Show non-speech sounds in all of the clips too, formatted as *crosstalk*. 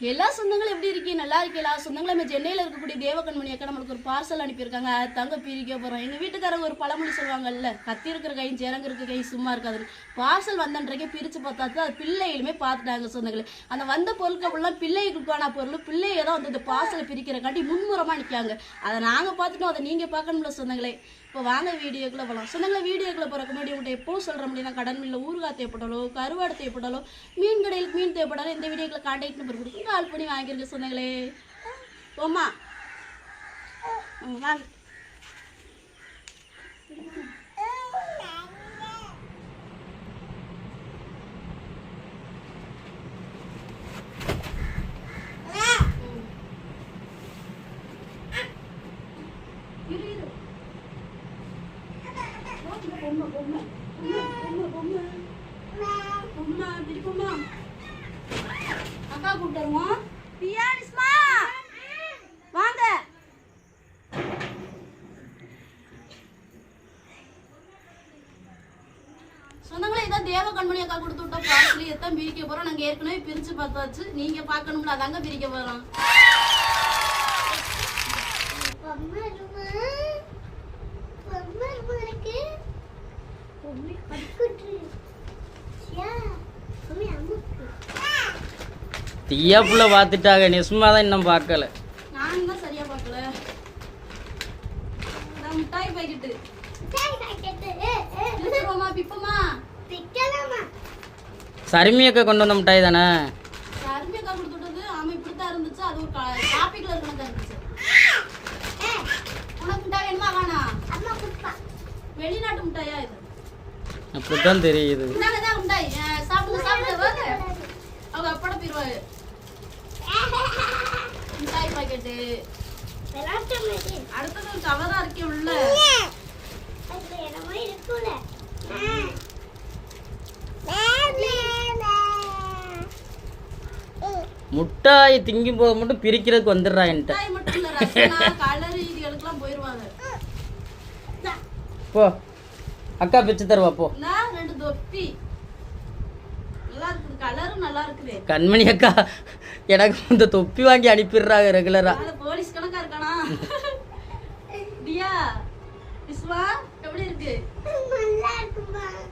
எல்லா சொந்தங்களும் எப்படி இருக்கீங்க நல்லா இருக்கீங்களா சொந்தங்களும் நம்ம சென்னையில் இருக்கக்கூடிய தேவகண்மணி அக்கா நம்மளுக்கு ஒரு பார்சல் அனுப்பியிருக்காங்க. அது தாங்க பிரிக்க போகிறோம் எங்கள் வீட்டுக்காரங்க ஒரு பழமொழி சொல்லுவாங்கல்ல கத்தி இருக்கிற கை ஜெரங்க இருக்கிற கை சும்மா இருக்காது பார்சல் வந்தன்றக்கே பிரித்து பார்த்தா அது பிள்ளைகளுமே பார்த்துட்டாங்க சொந்தங்களே. அந்த வந்த பொருட்கள் அப்படிலாம் பிள்ளைகளுக்கான பொருள். பிள்ளையை தான் வந்து இந்த பார்சலை பிரிக்கிறக்காண்டி முன்முறமாக நிற்காங்க அதை நாங்கள் பார்த்துட்டோம். அதை நீங்கள் பார்க்கணும்ல சொந்தங்களே. இப்போ வாங்க வீடியோக்குள்ளே போகலாம் சொந்தங்களே வீடியோக்குள்ள போகிறக்கு முன்னாடி உங்கள்கிட்ட எப்போ சொல்கிற முடியும் கடன் மீனில் ஊறுகாய் தேவைப்பட்டாலோ கருவாடு தேவைப்பட்டாலோ மீன் கடையில் மீன் தேவைப்பட்டாலும் இந்த வீடியோக்குள்ள கான்டாக்ட் நம்பர் கொடுத்து கால் பண்ணி வாங்கிருக்க சொந்தங்களே. போமா வாங்க. பொம்மை, பொம்மை, பொம்மை. பொம்மை, பொம்மை, அக்கா கூப்பிட்டுருமா? பியானிஸ்மா வாங்க. சொந்தங்களே இதான் தேவ கண்மணி அக்கா கொடுத்து விட்ட பார்சல் எத்தான் பிரிக்க போறோம். நாங்க ஏற்கனவே பிரிச்சு பார்த்தாச்சு. நீங்க பாக்கணும்ல அதாங்க பிரிக்க போறோம். தீயா புள்ள பார்த்துட்டாங்க. நிசுமா தான் இன்னும் பார்க்கல. நானும் தான் சரியா பார்க்கல. நான் மிட்டாய் பிப்பமா? கொண்டு வந்த மிட்டாய் தானே? அருமையா கொடுத்து விட்டது ஆமா இப்படித்தான் இருந்துச்சு. அது ஒரு கா- காப்பி கலர் கணக்கா இருந்துச்சு. உனக்கு மிட்டாய் வேணுமா வேணா வெளிநாட்டு மிட்டாயா இது? அப்படித்தான் தெரியுது. அவங்க அப்பட போயிருவாரு மிட்டாய் பாக்கெட்டு அடுத்தது கவரா இருக்கே உள்ள. முட்டாய் திங்கும் போது மட்டும் பிரிக்கிறதுக்கு வந்துடுறா என்கிட்ட. போ. அக்கா பிச்சு தருவா போ. நான் ரெண்டு தொப்பி. நல்லா இருக்குது கலரும் நல்லா இருக்குது. கண்மணி அக்கா. எனக்கு இந்த தொப்பி வாங்கி அனுப்பிடுறாங்க ரெகுலரா போலீஸ் கணக்கா இருக்கானா? தியா விஸ்வா எப்படி இருக்கு?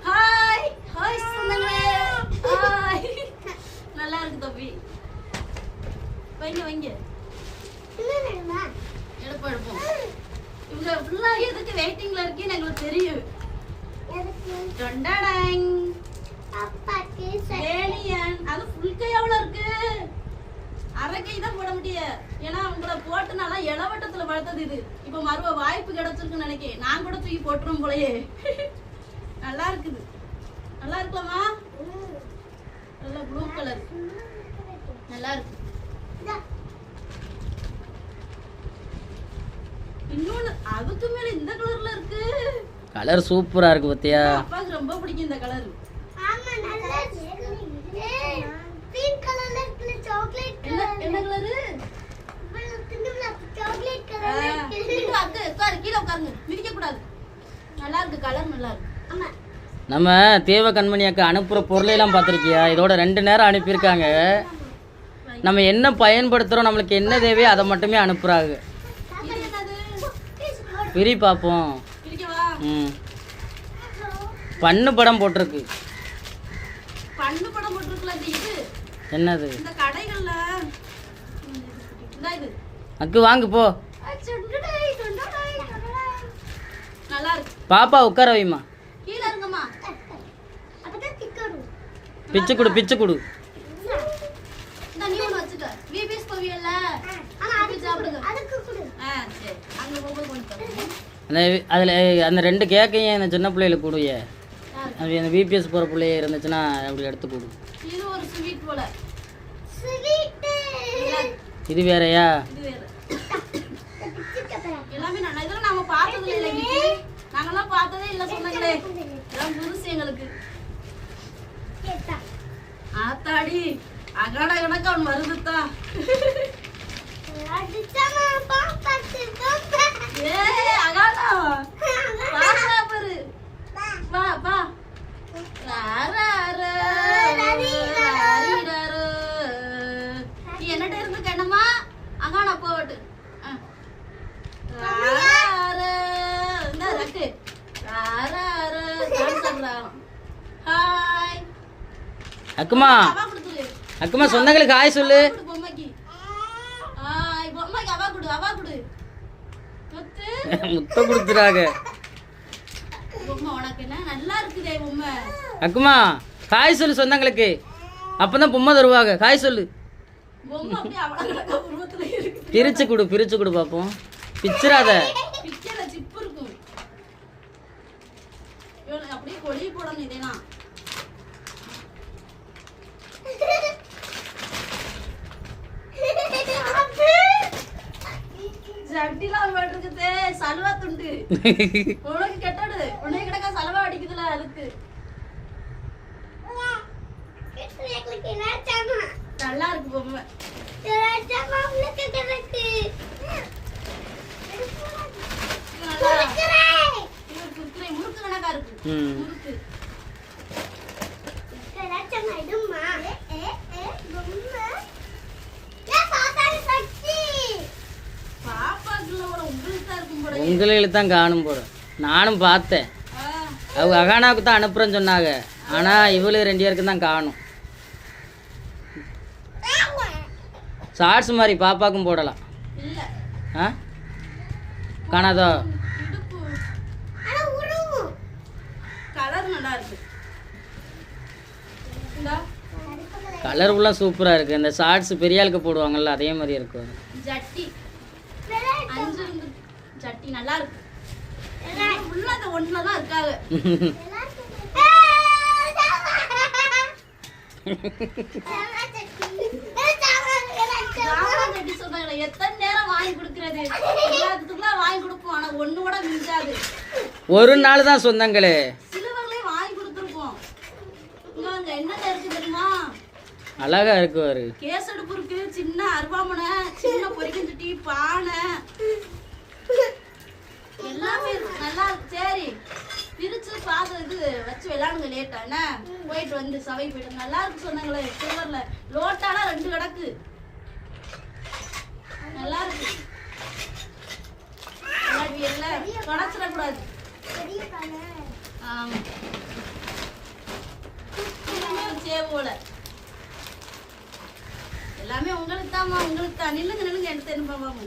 ஹாய் ஹாய் சொந்தங்களே ஹாய் நல்லா இருக்கு தொப்பி. வைங்க வைங்க. எடுப்போம் எடுப்போம். இவங்க ஃபுல்லா எதுக்கு வெயிட்டிங்ல இருக்கேன்னு எங்களுக்கு தெரியும். டொண்டடாங் ஏலியன் அது ஃபுல் கை எவ்வளவு இருக்கு? முடியும் ஏன்னா உங்களை போட்டு நல்லா இளவட்டத்துல வளர்த்தது இது. இப்ப மறுவ வாய்ப்பு கிடைச்சிருக்குன்னு நினைக்கிறேன். நான் கூட தூக்கி போட்டுரும் போலயே. நல்லா இருக்குது. நல்லா இருக்கலாமா? நல்ல ப்ளூ கலர் நல்லா இருக்கு. இன்னொன்னு அதுக்கு மேல இந்த கலர்ல இருக்கு. கலர் சூப்பரா இருக்கு பத்தியா? அப்பாவுக்கு ரொம்ப பிடிக்கும் இந்த கலர் என்ன என்ன கலரு உட்காரு உட்காரு கீழே உட்காருங்க. மிதிக்க கூடாது நல்லா இருக்கு கலர் நல்லா இருக்கு. நம்ம தேவ கண்மணி அக்கா அனுப்புற பொருளையெல்லாம் பார்த்துருக்கியா? இதோட ரெண்டு நேரம் அனுப்பியிருக்காங்க. நம்ம என்ன பயன்படுத்துகிறோம் நம்மளுக்கு என்ன தேவையோ அதை மட்டுமே அனுப்புகிறாங்க பிரி பார்ப்போம் ம். பண்ணு படம் போட்டிருக்கு பண்ணு படம் போட்டிருக்குல இந்த இது என்னது? இந்த கடைகள்ல இந்த இது. அக்கு வாங்கு போ. நல்லா இருக்கு பாப்பா உட்கார வைமா பிச்சு கொடு பிச்சு கொடு. இந்த அதில் அந்த ரெண்டு கேக்கையும் அந்த சின்ன பிள்ளைகளுக்கு கொடுயே. யாருக்கு? அது அந்த விபிஎஸ் போகிற பிள்ளைய இருந்துச்சுன்னா அப்படி எடுத்து கொடு. இது வேறயா? இது வேற. எல்லாமே நல்லா. இதெல்லாம் நாம பார்த்தது இல்லை நாங்கெல்லாம் பார்த்ததே இல்லை சொன்னாங்களே. புதுசு எங்களுக்கு. ஆத்தாடி அகட கணக்கு அவன் வருதுத்தா. ஏ அகாடா பாரு. வா. வா ராரா அக்குமா அக்குமா சொந்தங்களுக்கு ஆய் சொல்லு. முத்த கொடுத்துறாங்க. அக்குமா காய் சொல்லு சொந்தங்களுக்கு. அப்பதான் பொம்மை தருவாங்க. காய் சொல்லு. பிரிச்சு கொடு பிரிச்சு கொடு பாப்போம். பிச்சிராத அப்படியே கொடி போடணும் இதெல்லாம். சட்டிலாம் போட்டிருக்குதே சல்வா துண்டு. *laughs* உனக்கு கெட்டடு உனக்கு கிடக்க சலவா அடிக்குதுல அதுக்கு. நல்லா இருக்கு பொம்மை. முறுக்கு கணக்கா இருக்கு. முறுக்கு பாப்பாக்குள்ள கூட உங்களுக்கு உங்களுக்கு தான் காணும் போல. நானும் பார்த்தேன். அவங்க அகானாவுக்கு தான் அனுப்புறேன்னு சொன்னாங்க. ஆனால் இவளுக்கு ரெண்டு பேருக்கு தான் காணும். ஷார்ட்ஸ் மாதிரி பாப்பாக்கும் போடலாம். ஆ? காணாதோ? கலர் கலர்ஃபுல்லாக சூப்பராக இருக்குது இந்த. ஷார்ட்ஸ் பெரிய ஆளுக்கு போடுவாங்கல்ல அதே மாதிரி இருக்கும் ஜட்டி நல்லா இருக்கு. உள்ள அந்த ஒண்ணுல தான் இருக்காங்க. எத்தனை நேரம் வாங்கி கொடுக்கறது? எல்லாத்துக்குலாம் வாங்கி கொடுப்போம் ஆனா ஒண்ணு கூட மிஞ்சாது. ஒரு நாள் தான் சொந்தங்களே சிலுவர்களையும் வாங்கி கொடுத்துருப்போம் இங்க அங்க என்னென்ன இருக்கு தெரியுமா? அழகா இருக்கு அடுப்பு இருக்கு சின்ன அருவாமனை சின்ன பொரிக்கும் சட்டி பானை எல்லாமே இருக்கு நல்லா இருக்கு சரி பிரிச்சு பாத்து இது வச்சு விளையாடுங்க லேட்டா என்ன போயிட்டு வந்து சவை போயிட்டு நல்லா இருக்கு சொன்னாங்களே சில்வர்ல லோட்டாலாம் ரெண்டு கிடக்கு. நல்லா இருக்கு விளையாடுவீங்கல்ல தொலைச்சிடக்கூடாது ஆமா. சேவோல. எல்லாமே உங்களுக்கு தாம்மா உங்களுக்கு தான். நில்லுங்க நில்லுங்க எடுத்து என்ன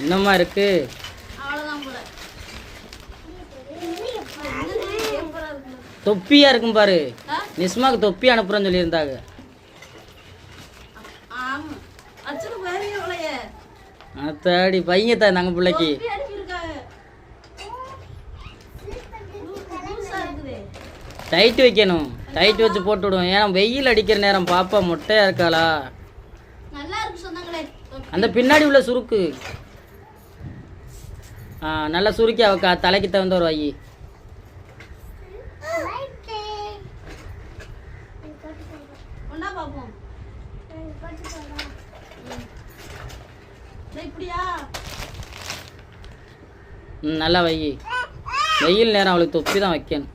என்னம்மா இருக்கு? அவ்வளவுதான் போல சூப்பரா இருக்குல்ல. தொப்பியா இருக்கும் பாரு? நிஸ்மாக்கு தொப்பி அனுப்புறேன்னு சொல்லியிருந்தாங்க. அத்தாடி பையங்க தான் நாங்கள் பிள்ளைக்கு. டைட் வைக்கணும். டைட் வச்சு போட்டு விடுவோம் ஏன்னா வெயில் அடிக்கிற நேரம் பாப்பா மொட்டையா இருக்காளா. அந்த பின்னாடி உள்ள சுருக்கு. ஆ நல்லா சுருக்கி அவ தலைக்கு தகுந்த ஒரு வை ஒண்ணா பாப்போம் இதோ இப்படியா ம் நல்லா வை. வெயில் நேரம் அவளுக்கு தொப்பி தான் வைக்கணும்.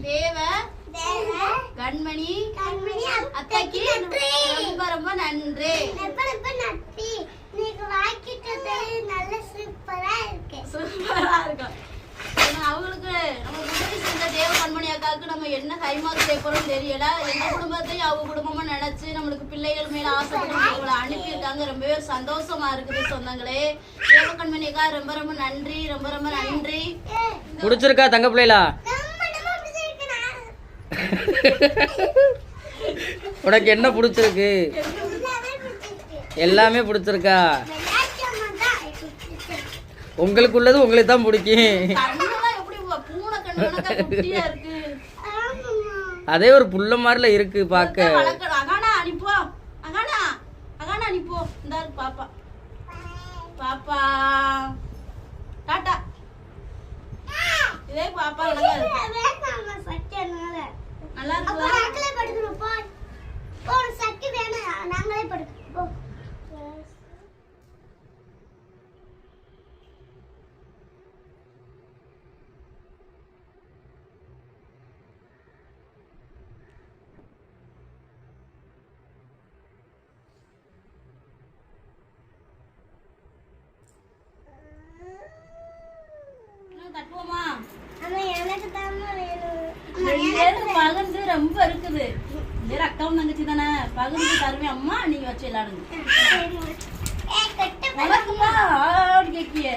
இருக்கு கண்மணி அத்தைக்கு ரொம்ப ரொம்ப நன்றி. சூப்பரா இருக்கும் ஏன்னா அவங்களுக்கு நம்ம உதவி செஞ்ச தேவ கண்மணி அக்காவுக்கு நம்ம என்ன கைமாறு செய்ய போறோம் தெரியல. எங்க குடும்பத்தையும் அவங்க குடும்பமா நினைச்சு நம்மளுக்கு பிள்ளைகள் மேல ஆசைப்பட்டு நம்மளை அனுப்பியிருக்காங்க. ரொம்பவே சந்தோஷமா இருக்குது சொந்தங்களே. தேவ கண்மணி அக்கா ரொம்ப ரொம்ப நன்றி. ரொம்ப ரொம்ப நன்றி. பிடிச்சிருக்கா தங்க பிள்ளைகளா உனக்கு என்ன பிடிச்சிருக்கு? எல்லாமே பிடிச்சிருக்கா? உங்களுக்கு உள்ளது உங்களுக்கு தான் பிடிக்கும் கண்ணெல்லாம் எப்படி உங்க பூனை கண்ணு கணக்கா குட்டியா இருக்கு அதே ஒரு புள்ள மாதிரில இருக்கு பார்க்க வளர்க்கணும் அகானா அனுப்போ அகானா அகானா அனுப்போ இந்த இருக்கு பாப்பா பாப்பா டாட்டா இதே பாப்பா அழகா இருக்கு நல்லா இருக்குதா நாங்களே படுக்கணும் பேருக்கு பகிர்ந்து ரொம்ப இருக்குது. வேற அக்காவும் தங்கச்சி தானே. பகிர்ந்து தருவேன். அம்மா நீங்க வச்சு விளையாடுங்க. வணக்கம்மா. ஆடி கேக்கிய.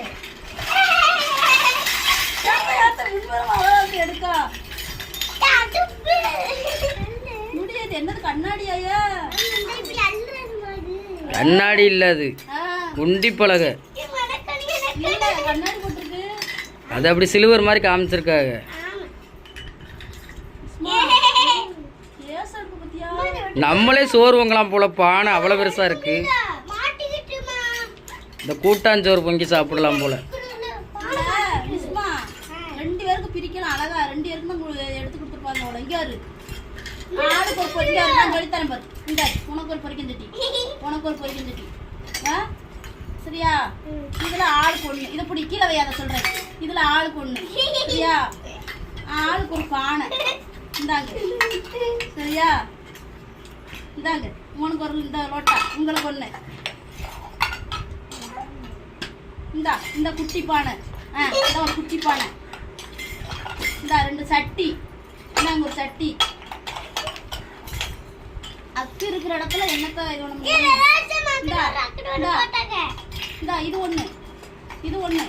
எடுக்கா? முடியாது. என்னது கண்ணாடியாயா? கண்ணாடி இல்ல அது. குண்டி போட்டிருக்கு. அது அப்படி சிலுவர் மாதிரி காமிச்சிருக்காங்க ஏசா இருக்கு பத்தியா நம்மளே சோறு வாங்கலாம் போல பானை அவ்வளோ பெருசா இருக்கு. இந்த கூட்டாஞ்சோறு பொங்கி சாப்பிடலாம் போல. ரெண்டு பேருக்கு பிரிக்கலாம். அழகா ரெண்டு பேருக்கு தான் கு- எடுத்து கொடுத்துருப்பாங்க இரு ஆளுக்கு ஒரு பொறிக்க நான் சொல்லித்தரேன் பாரு. இந்த உனக்கு ஒரு பொறிக்கும் சட்டி உனக்கு ஒரு பொறிக்கும் சட்டி ஆ? சரியா? இதுல ஆளுக்கு ஒண்ணு. இதை பிடி கீழே வை அதை சொல்றேன். இதுல ஆளுக்கு ஒண்ணு. சரியா? ஆளுக்கு ஒரு பானை. இந்தாங்க. சரியா? இந்தாங்க உனக்கு ஒரு இந்த லோட்டா உங்களுக்கு ஒண்ணு இந்தா இந்த குட்டி பானை. ஆ இந்த ஒரு குட்டி பானை. இந்தா ரெண்டு சட்டி. இந்தாங்க ஒரு சட்டி. அக்கு இருக்கிற இடத்துல என்னத்த இது ஒண்ணு இந்தா, இது ஒண்ணு. இது ஒண்ணு.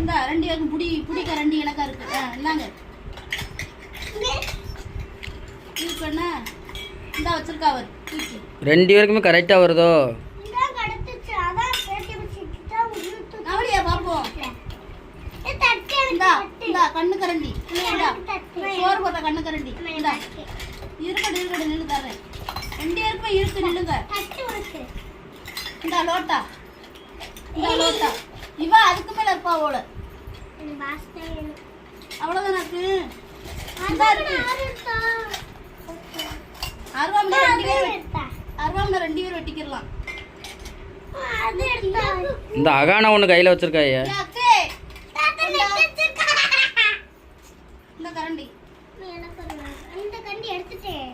இந்தா ரெண்டு பேருக்கும் புடி புடிக்க ரெண்டு இலக்கா இருக்கு. ஆ இந்தாங்க. இதுக்கு என்ன? ரெண்டு பேருக்குமே கரெக்டாக வருதோ? கண்ணு கரண்டி. சோறு போட்ட கண்ணு கரண்டி. இந்தா இருக்கட்டும் இருக்கட்டும் நில்லு தரேன் ரெண்டு பேருக்குமே இருக்கு நில்லுங்க. இந்தா லோட்டா. இந்தா லோட்டா. இவ அதுக்கு மேல இருப்பா அவள அவ்வளவுதான் இருக்கு? அருவாமனை ரெண்டு பேர் வெட்டி- அருவாமனை ரெண்டு பேர் வெட்டிக்கிடலாம் இந்த அகானா ஒன்று கையில் வச்சிருக்காங்க ஏ அக்கே இந்த. கரண்டி. இந்த கண்டி எடுத்துட்டேன்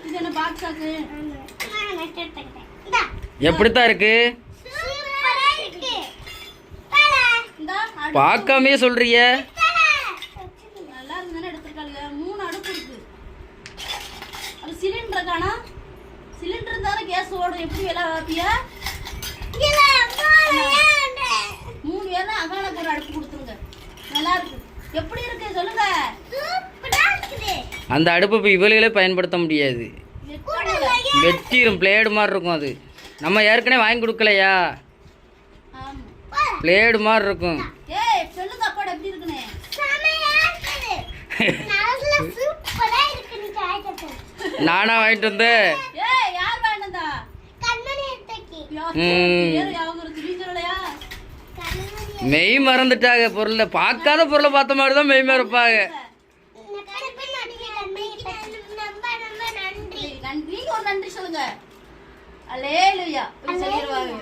இது என்ன பாக்ஸ் ஆக்கு இந்தா எப்படித்தான் இருக்கு? சூப்பரா இருக்கு. பாலா. இந்தா அடு- பார்க்காமே சொல்றிய நல்லா இருந்தானே எடுத்துருக்காளுங்க மூணு அடுப்பு இருக்கு அது சிலிண்டர் காணா சிலிண்டர் தானே கேஸ் ஓடும். எப்படி வேலை பார்ப்பியா மூணு பேரும் அகானுக்கு ஒரு அடுப்பு கொடுத்துருங்க. நல்லா இருக்கு. எப்படி இருக்கு? சொல்லுங்க. அந்த அடுப்பு இப்போ இவளுகளே பயன்படுத்த முடியாது. வெட்டுங்க. வெட்டிரும். பிளேடு மாதிரி இருக்கும் அது. நம்ம ஏற்கனவே வாங்கி கொடுக்கலையா? பிளேடு மாதிரி இருக்கும். ஏய் சொல்லுங்க அப்பாட எப்படி இருக்குன்னு *laughs* செமையா இருக்குது நல்ல சூப்பரா இருக்கு நீ காய்ச்சது நானா வாங்கிட்டு வந்தேன் ஏய் யார் வேண்டதா கண்மணி எடுத்தக்கி ம். பேரு யாவும் இருக்கு நீ சொல்லலையா? கண்மணி மெய் மறந்துட்டாங்க பொருளை. பார்க்காத பொருளை பார்த்த மாதிரி தான் மெய் மறப்பாங்க. நன்றி. சொல்லுங்க. அலேலுயா சொல்லிடுவாங்க.